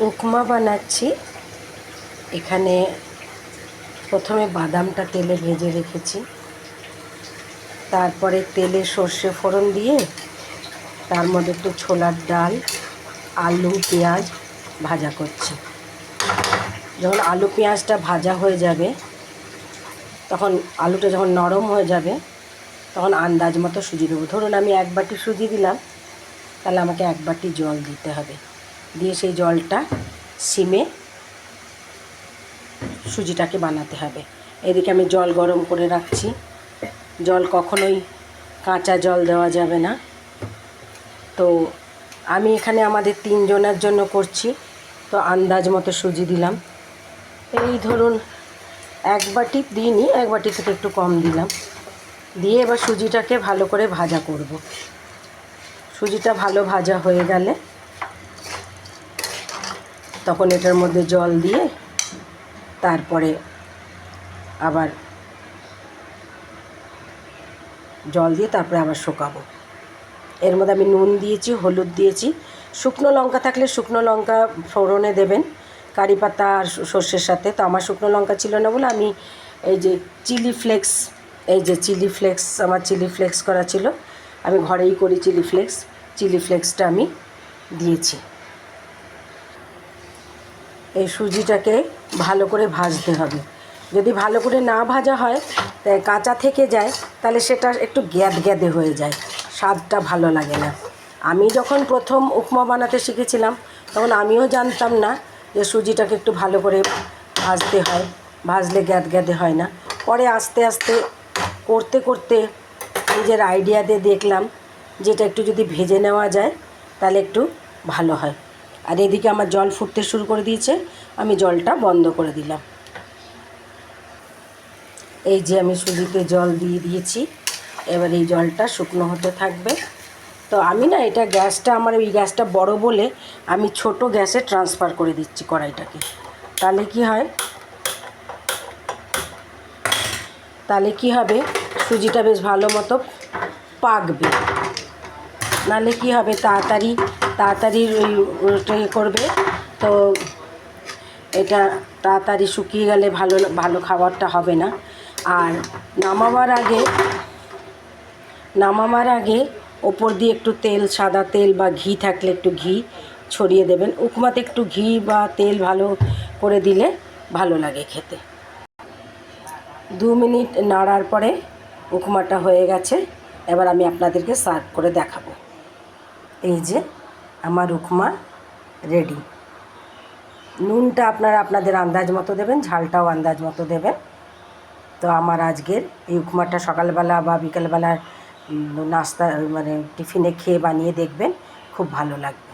উপমা বানাচ্ছি। এখানে প্রথমে বাদামটা তেলে ভেজে রেখেছি। তারপরে তেলে সর্ষে ফোড়ন দিয়ে তার মধ্যে একটু ছোলার ডাল, আলু, পেঁয়াজ ভাজা করছি। যখন আলু, পেঁয়াজটা ভাজা হয়ে যাবে, তখন আলুটা যখন নরম হয়ে যাবে, তখন আন্দাজ মতো সুজি দেবো। ধরুন আমি এক বাটি সুজি দিলাম, তাহলে আমাকে এক বাটি জল দিতে হবে। দিয়ে সেই জলটা সিমে সুজিটাকে বানাতে হবে। এদিকে আমি জল গরম করে রাখছি। জল কখনোই কাঁচা জল দেওয়া যাবে না। তো আমি এখানে আমাদের তিনজনের জন্য করছি। তো আন্দাজ মতো সুজি দিলাম। এই ধরুন এক বাটি দিইনি, এক বাটি থেকে একটু কম দিলাম। দিয়ে এবার সুজিটাকে ভালো করে ভাজা করব। সুজিটা ভালো ভাজা হয়ে গেলে তখন এটার মধ্যে জল দিয়ে তারপরে আবার জল দিয়ে তারপরে আবার শুকাবো। এর মধ্যে আমি নুন দিয়েছি, হলুদ দিয়েছি। শুকনো লঙ্কা থাকলে শুকনো লঙ্কা ফোড়নে দেবেন। কারি পাতা আর সর্ষের সাথে। তো আমার শুকনো লঙ্কা ছিল না বলে আমি এই যে চিলি ফ্লেক্স, এই যে চিলি ফ্লেক্স, আমার চিলি ফ্লেক্স করা ছিল। আমি ঘরেই করি চিলি ফ্লেক্স। চিলি ফ্লেক্সটা আমি দিয়েছি। এই সুজিটাকে ভালো করে ভাজতে হবে। যদি ভালো করে না ভাজা হয়, তাই কাঁচা থেকে যায়, তাহলে সেটা একটু গ্যাদ গ্যাদে হয়ে যায়। স্বাদটা ভালো লাগে না। আমি যখন প্রথম উপমা বানাতে শিখেছিলাম, তখন আমিও জানতাম না যে সুজিটাকে একটু ভালো করে ভাজতে হয়। ভাজলে গ্যাদ গ্যাদে হয় না। পরে আস্তে আস্তে করতে করতে নিজের আইডিয়া দিয়ে দেখলাম, যেটা একটু যদি ভেজে নেওয়া যায়, তাহলে একটু ভালো হয়। আর এদিকে আমার জল ফুটতে শুরু করে দিয়েছে। আমি জলটা বন্ধ করে দিলাম। এই যে আমি সুজিতে জল দিয়ে দিয়েছি। এবার এই জলটা শুকনো হতে থাকবে। তো আমি না এটা গ্যাসটা, আমার এই গ্যাসটা বড় বলে আমি ছোট গ্যাসে ট্রান্সফার করে দিচ্ছি কড়াইটাকে। তাহলে কি হয়? তাহলে কি হবে? সুজিটা বেশ ভালো মতো পাকবে। নাহলে কি হবে, তাড়াতাড়ি তাড়াতাড়ি ওই ইয়ে করবে। তো এটা তাড়াতাড়ি শুকিয়ে গেলে ভালো ভালো খাবারটা হবে না। আর নামাবার আগে নামাবার আগে ওপর দিয়ে একটু তেল, সাদা তেল বা ঘি থাকলে একটু ঘি ছড়িয়ে দেবেন। উপমাতে একটু ঘি বা তেল ভালো করে দিলে ভালো লাগে খেতে। দু মিনিট নাড়ার পরে উপমাটা হয়ে গেছে। এবার আমি আপনাদেরকে সার্ভ করে দেখাবো। এই যে আমার উপমা রেডি নুনটা আপনারা আপনাদের আন্দাজ মতো দেবেন, ঝালটাও আন্দাজ মতো দেবেন। তো আমার আজকের এই উপমাটা সকালবেলা বা বিকালবেলার নাস্তা মানে টিফিনে খেয়ে বানিয়ে দেখবেন, খুব ভালো লাগবে।